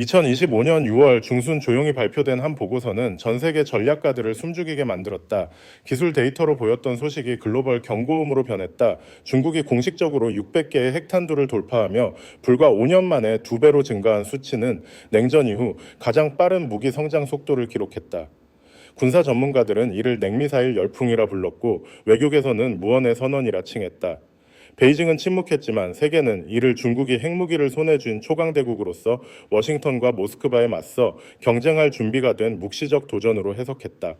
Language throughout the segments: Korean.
2025년 6월 중순 조용히 발표된 한 보고서는 전 세계 전략가들을 숨죽이게 만들었다. 기술 데이터로 보였던 소식이 글로벌 경고음으로 변했다. 중국이 공식적으로 600개의 핵탄두를 돌파하며 불과 5년 만에 두 배로 증가한 수치는 냉전 이후 가장 빠른 무기 성장 속도를 기록했다. 군사 전문가들은 이를 냉미사일 열풍이라 불렀고 외교계에서는 무언의 선언이라 칭했다. 베이징은 침묵했지만 세계는 이를 중국이 핵무기를 손에 쥔 초강대국으로서 워싱턴과 모스크바에 맞서 경쟁할 준비가 된 묵시적 도전으로 해석했다.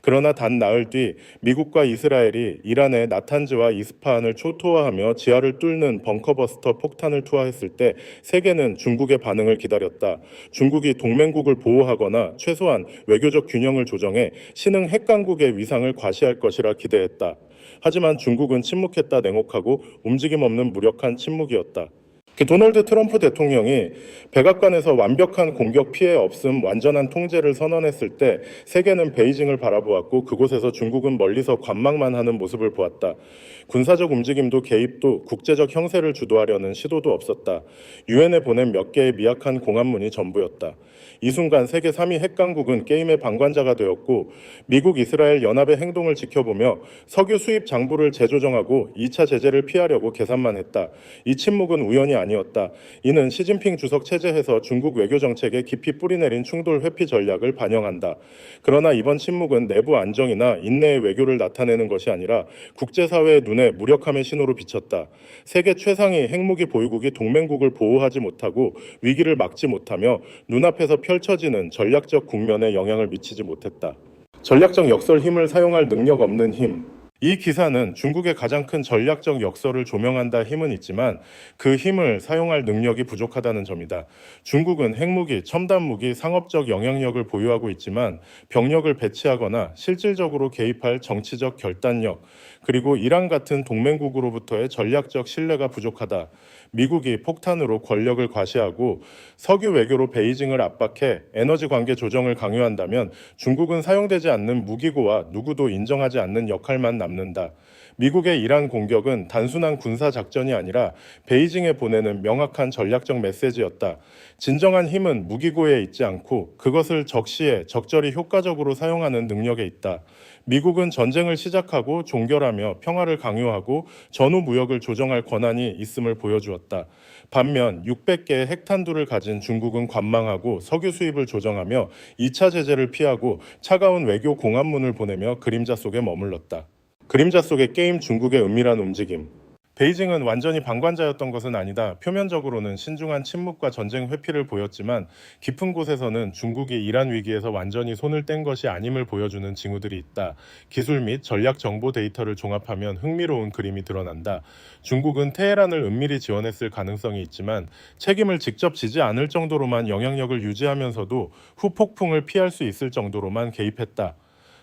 그러나 단 나흘 뒤 미국과 이스라엘이 이란의 나탄즈와 이스파한을 초토화하며 지하를 뚫는 벙커버스터 폭탄을 투하했을 때 세계는 중국의 반응을 기다렸다. 중국이 동맹국을 보호하거나 최소한 외교적 균형을 조정해 신흥 핵강국의 위상을 과시할 것이라 기대했다. 하지만 중국은 침묵했다 냉혹하고 움직임 없는 무력한 침묵이었다. 그 도널드 트럼프 대통령이 백악관에서 완벽한 공격 피해 없음 완전한 통제를 선언했을 때 세계는 베이징을 바라보았고 그곳에서 중국은 멀리서 관망만 하는 모습을 보았다. 군사적 움직임도 개입도 국제적 형세를 주도하려는 시도도 없었다. 유엔에 보낸 몇 개의 미약한 공안문이 전부였다. 이 순간 세계 3위 핵강국은 게임의 방관자가 되었고 미국 이스라엘 연합의 행동을 지켜보며 석유 수입 장부를 재조정하고 2차 제재를 피하려고 계산만 했다. 이 침묵은 우연이 아니 었다. 이는 시진핑 주석 체제에서 중국 외교 정책에 깊이 뿌리내린 충돌 회피 전략을 반영한다. 그러나 이번 침묵은 내부 안정이나 인내의 외교를 나타내는 것이 아니라 국제사회의 눈에 무력함의 신호로 비쳤다. 세계 최상위 핵무기 보유국이 동맹국을 보호하지 못하고 위기를 막지 못하며 눈앞에서 펼쳐지는 전략적 국면에 영향을 미치지 못했다. 전략적 역설 힘을 사용할 능력 없는 힘. 이 기사는 중국의 가장 큰 전략적 역설을 조명한다 힘은 있지만 그 힘을 사용할 능력이 부족하다는 점이다. 중국은 핵무기, 첨단 무기, 상업적 영향력을 보유하고 있지만 병력을 배치하거나 실질적으로 개입할 정치적 결단력, 그리고 이란 같은 동맹국으로부터의 전략적 신뢰가 부족하다. 미국이 폭탄으로 권력을 과시하고 석유 외교로 베이징을 압박해 에너지 관계 조정을 강요한다면 중국은 사용되지 않는 무기고와 누구도 인정하지 않는 역할만 남 는다. 미국의 이란 공격은 단순한 군사 작전이 아니라 베이징에 보내는 명확한 전략적 메시지였다. 진정한 힘은 무기고에 있지 않고 그것을 적시에 적절히 효과적으로 사용하는 능력에 있다. 미국은 전쟁을 시작하고 종결하며 평화를 강요하고 전후 무역을 조정할 권한이 있음을 보여주었다. 반면 600개의 핵탄두를 가진 중국은 관망하고 석유 수입을 조정하며 2차 제재를 피하고 차가운 외교 공안문을 보내며 그림자 속에 머물렀다. 그림자 속의 게임 중국의 은밀한 움직임. 베이징은 완전히 방관자였던 것은 아니다. 표면적으로는 신중한 침묵과 전쟁 회피를 보였지만 깊은 곳에서는 중국이 이란 위기에서 완전히 손을 뗀 것이 아님을 보여주는 징후들이 있다. 기술 및 전략 정보 데이터를 종합하면 흥미로운 그림이 드러난다. 중국은 테헤란을 은밀히 지원했을 가능성이 있지만 책임을 직접 지지 않을 정도로만 영향력을 유지하면서도 후폭풍을 피할 수 있을 정도로만 개입했다.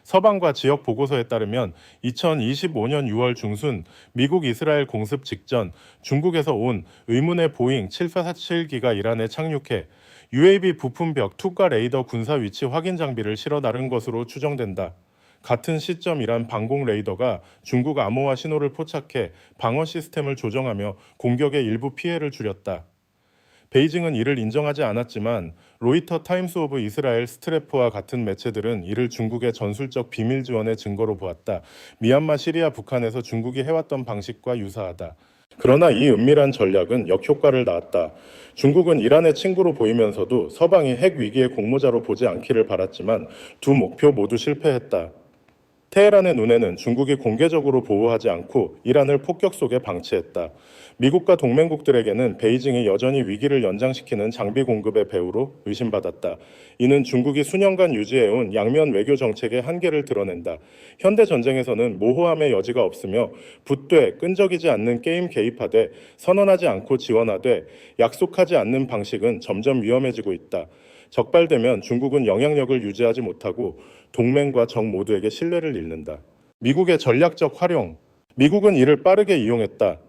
서방과 지역 보고서에 따르면 2025년 6월 중순 미국 이스라엘 공습 직전 중국에서 온 의문의 보잉 7447기가 이란에 착륙해 UAV 부품벽 투과 레이더 군사 위치 확인 장비를 실어 나른 것으로 추정된다. 같은 시점 이란 방공 레이더가 중국 암호화 신호를 포착해 방어 시스템을 조정하며 공격의 일부 피해를 줄였다. 베이징은 이를 인정하지 않았지만 로이터 타임스 오브 이스라엘 스트래프와 같은 매체들은 이를 중국의 전술적 비밀 지원의 증거로 보았다. 미얀마, 시리아, 북한에서 중국이 해왔던 방식과 유사하다. 그러나 이 은밀한 전략은 역효과를 낳았다. 중국은 이란의 친구로 보이면서도 서방이 핵 위기의 공모자로 보지 않기를 바랐지만 두 목표 모두 실패했다. 테헤란의 눈에는 중국이 공개적으로 보호하지 않고 이란을 폭격 속에 방치했다. 미국과 동맹국들에게는 베이징이 여전히 위기를 연장시키는 장비 공급의 배후로 의심받았다. 이는 중국이 수년간 유지해온 양면 외교 정책의 한계를 드러낸다. 현대 전쟁에서는 모호함의 여지가 없으며 붙되 끈적이지 않는 게임 개입하되 선언하지 않고 지원하되 약속하지 않는 방식은 점점 위험해지고 있다. 적발되면 중국은 영향력을 유지하지 못하고 동맹과 적 모두에게 신뢰를 잃는다. 미국의 전략적 활용. 미국은 이를 빠르게 이용했다.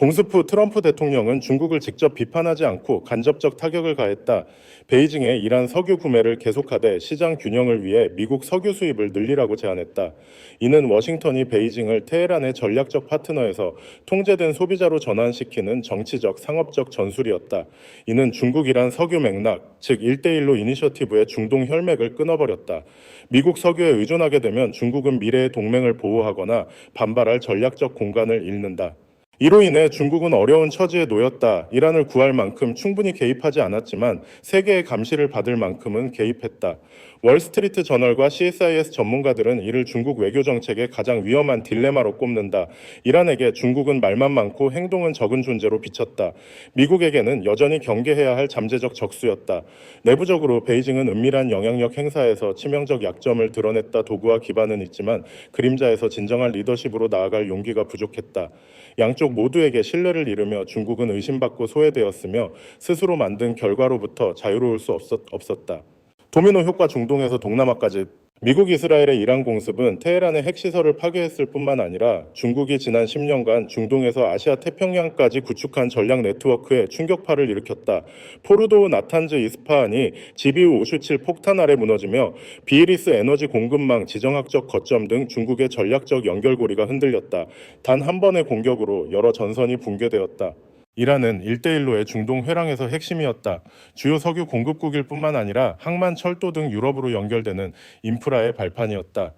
공습 후 트럼프 대통령은 중국을 직접 비판하지 않고 간접적 타격을 가했다. 베이징의 이란 석유 구매를 계속하되 시장 균형을 위해 미국 석유 수입을 늘리라고 제안했다. 이는 워싱턴이 베이징을 테헤란의 전략적 파트너에서 통제된 소비자로 전환시키는 정치적, 상업적 전술이었다. 이는 중국 이란 석유 맥락, 즉 1대1로 이니셔티브의 중동 혈맥을 끊어버렸다. 미국 석유에 의존하게 되면 중국은 미래의 동맹을 보호하거나 반발할 전략적 공간을 잃는다. 이로 인해 중국은 어려운 처지에 놓였다. 이란을 구할 만큼 충분히 개입하지 않았지만 세계의 감시를 받을 만큼은 개입했다. 월스트리트 저널과 CSIS 전문가들은 이를 중국 외교 정책의 가장 위험한 딜레마로 꼽는다. 이란에게 중국은 말만 많고 행동은 적은 존재로 비쳤다. 미국에게는 여전히 경계해야 할 잠재적 적수였다. 내부적으로 베이징은 은밀한 영향력 행사에서 치명적 약점을 드러냈다 도구와 기반은 있지만 그림자에서 진정한 리더십으로 나아갈 용기가 부족했다. 양쪽 모두에게 신뢰를 잃으며 중국은 의심받고 소외되었으며 스스로 만든 결과로부터 자유로울 수 없었, 없었다. 도미노 효과 중동에서 동남아까지 미국 이스라엘의 이란 공습은 테헤란의 핵시설을 파괴했을 뿐만 아니라 중국이 지난 10년간 중동에서 아시아 태평양까지 구축한 전략 네트워크에 충격파를 일으켰다. 포르도 나탄즈 이스파한이 지비우 557 폭탄 아래 무너지며 비이리스 에너지 공급망 지정학적 거점 등 중국의 전략적 연결고리가 흔들렸다. 단 한 번의 공격으로 여러 전선이 붕괴되었다. 이란은 1대1로의 중동 회랑에서 핵심이었다. 주요 석유 공급국일 뿐만 아니라 항만 철도 등 유럽으로 연결되는 인프라의 발판이었다.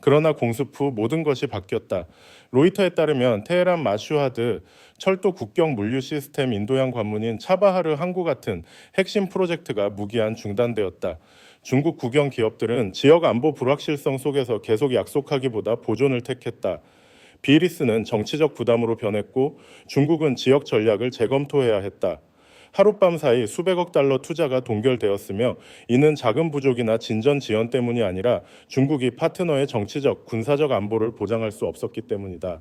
그러나 공습 후 모든 것이 바뀌었다. 로이터에 따르면 테헤란 마슈하드 철도 국경 물류 시스템 인도양 관문인 차바하르 항구 같은 핵심 프로젝트가 무기한 중단되었다. 중국 국영 기업들은 지역 안보 불확실성 속에서 계속 약속하기보다 보존을 택했다. 비리스는 정치적 부담으로 변했고 중국은 지역 전략을 재검토해야 했다. 하룻밤 사이 수백억 달러 투자가 동결되었으며 이는 자금 부족이나 진전 지연 때문이 아니라 중국이 파트너의 정치적, 군사적 안보를 보장할 수 없었기 때문이다.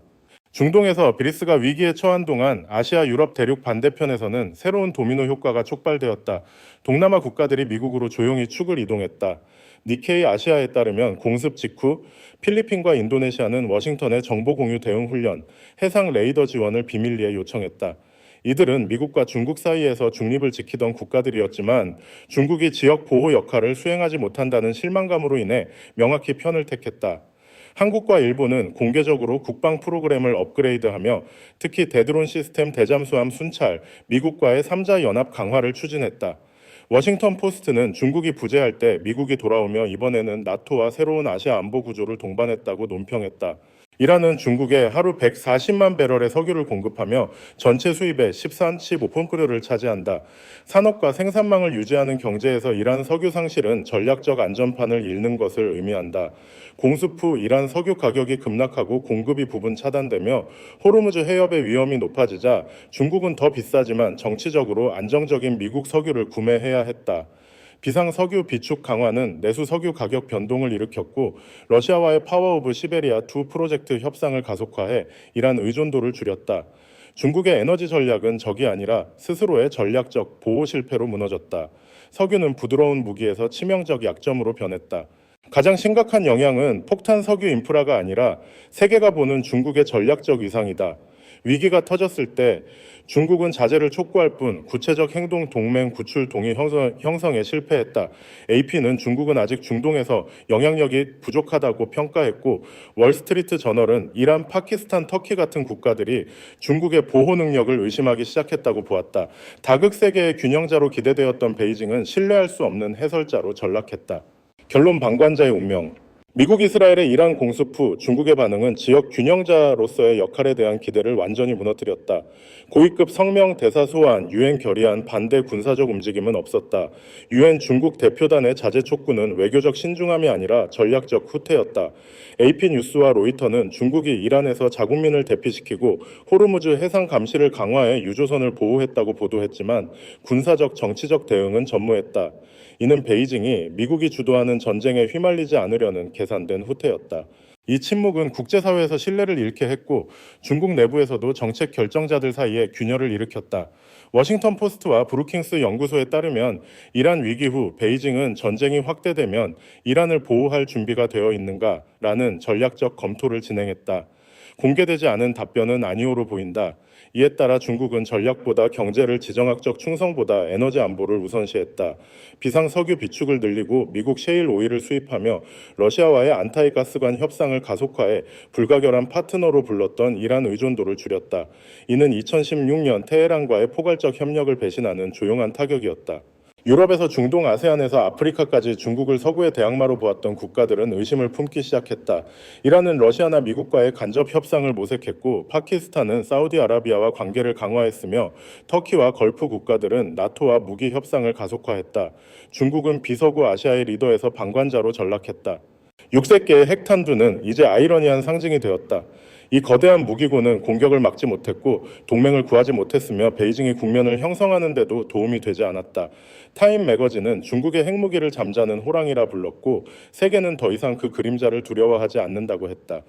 중동에서 비리스가 위기에 처한 동안 아시아 유럽 대륙 반대편에서는 새로운 도미노 효과가 촉발되었다. 동남아 국가들이 미국으로 조용히 축을 이동했다. 니케이 아시아에 따르면 공습 직후 필리핀과 인도네시아는 워싱턴의 정보 공유 대응 훈련, 해상 레이더 지원을 비밀리에 요청했다. 이들은 미국과 중국 사이에서 중립을 지키던 국가들이었지만 중국이 지역 보호 역할을 수행하지 못한다는 실망감으로 인해 명확히 편을 택했다. 한국과 일본은 공개적으로 국방 프로그램을 업그레이드하며 특히 대드론 시스템 대잠수함 순찰, 미국과의 3자 연합 강화를 추진했다. 워싱턴 포스트는 중국이 부재할 때 미국이 돌아오며 이번에는 나토와 새로운 아시아 안보 구조를 동반했다고 논평했다. 이란은 중국에 하루 140만 배럴의 석유를 공급하며 전체 수입의 13, 15%를 차지한다. 산업과 생산망을 유지하는 경제에서 이란 석유 상실은 전략적 안전판을 잃는 것을 의미한다. 공습 후 이란 석유 가격이 급락하고 공급이 부분 차단되며 호르무즈 해협의 위험이 높아지자 중국은 더 비싸지만 정치적으로 안정적인 미국 석유를 구매해야 했다. 비상 석유 비축 강화는 내수 석유 가격 변동을 일으켰고 러시아와의 파워 오브 시베리아 2 프로젝트 협상을 가속화해 이란 의존도를 줄였다. 중국의 에너지 전략은 적이 아니라 스스로의 전략적 보호 실패로 무너졌다. 석유는 부드러운 무기에서 치명적 약점으로 변했다. 가장 심각한 영향은 폭탄 석유 인프라가 아니라 세계가 보는 중국의 전략적 위상이다. 위기가 터졌을 때 중국은 자제를 촉구할 뿐 구체적 행동 동맹 구출 동의 형성, 형성 에 실패했다. AP는 중국은 아직 중동에서 영향력이 부족하다고 평가했고 월스트리트 저널은 이란, 파키스탄, 터키 같은 국가들이 중국의 보호 능력을 의심하기 시작했다고 보았다. 다극 세계의 균형자로 기대되었던 베이징은 신뢰할 수 없는 해설자로 전락했다. 결론 방관자의 운명. 미국 이스라엘의 이란 공습 후 중국의 반응은 지역 균형자로서의 역할에 대한 기대를 완전히 무너뜨렸다. 고위급 성명 대사 소환, 유엔 결의안 반대 군사적 움직임은 없었다. 유엔 중국 대표단의 자제 촉구는 외교적 신중함이 아니라 전략적 후퇴였다. AP 뉴스와 로이터는 중국이 이란에서 자국민을 대피시키고 호르무즈 해상 감시를 강화해 유조선을 보호했다고 보도했지만 군사적 정치적 대응은 전무했다. 이는 베이징이 미국이 주도하는 전쟁에 휘말리지 않으려는 계산된 후퇴였다. 이 침묵은 국제사회에서 신뢰를 잃게 했고 중국 내부에서도 정책 결정자들 사이에 균열을 일으켰다. 워싱턴 포스트와 브루킹스 연구소에 따르면 이란 위기 후 베이징은 전쟁이 확대되면 이란을 보호할 준비가 되어 있는가라는 전략적 검토를 진행했다. 공개되지 않은 답변은 아니오로 보인다. 이에 따라 중국은 전략보다 경제를 지정학적 충성보다 에너지 안보를 우선시했다. 비상 석유 비축을 늘리고 미국 셰일 오일을 수입하며 러시아와의 안타이 가스관 협상을 가속화해 불가결한 파트너로 불렀던 이란 의존도를 줄였다. 이는 2016년 테헤란과의 포괄적 협력을 배신하는 조용한 타격이었다. 유럽에서 중동 아세안에서 아프리카까지 중국을 서구의 대항마로 보았던 국가들은 의심을 품기 시작했다. 이란은 러시아나 미국과의 간접 협상을 모색했고 파키스탄은 사우디아라비아와 관계를 강화했으며 터키와 걸프 국가들은 나토와 무기 협상을 가속화했다. 중국은 비서구 아시아의 리더에서 방관자로 전락했다. 6세계의 핵탄두는 이제 아이러니한 상징이 되었다. 이 거대한 무기고는 공격을 막지 못했고 동맹을 구하지 못했으며 베이징이 국면을 형성하는 데도 도움이 되지 않았다. 타임 매거진은 중국의 핵무기를 잠자는 호랑이라 불렀고 세계는 더 이상 그 그림자를 두려워하지 않는다고 했다.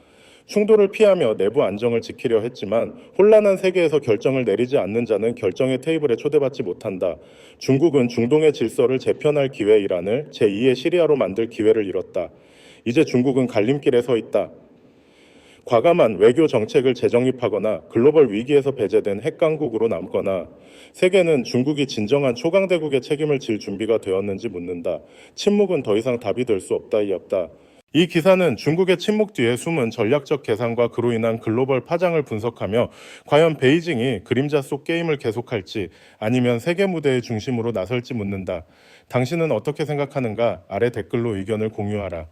충돌을 피하며 내부 안정을 지키려 했지만 혼란한 세계에서 결정을 내리지 않는 자는 결정의 테이블에 초대받지 못한다. 중국은 중동의 질서를 재편할 기회 이란을 제2의 시리아로 만들 기회를 잃었다. 이제 중국은 갈림길에 서 있다. 과감한 외교 정책을 재정립하거나 글로벌 위기에서 배제된 핵강국으로 남거나 세계는 중국이 진정한 초강대국의 책임을 질 준비가 되었는지 묻는다. 침묵은 더 이상 답이 될 수 없다이 없다. 이 기사는 중국의 침묵 뒤에 숨은 전략적 계산과 그로 인한 글로벌 파장을 분석하며 과연 베이징이 그림자 속 게임을 계속할지 아니면 세계 무대의 중심으로 나설지 묻는다. 당신은 어떻게 생각하는가 아래 댓글로 의견을 공유하라.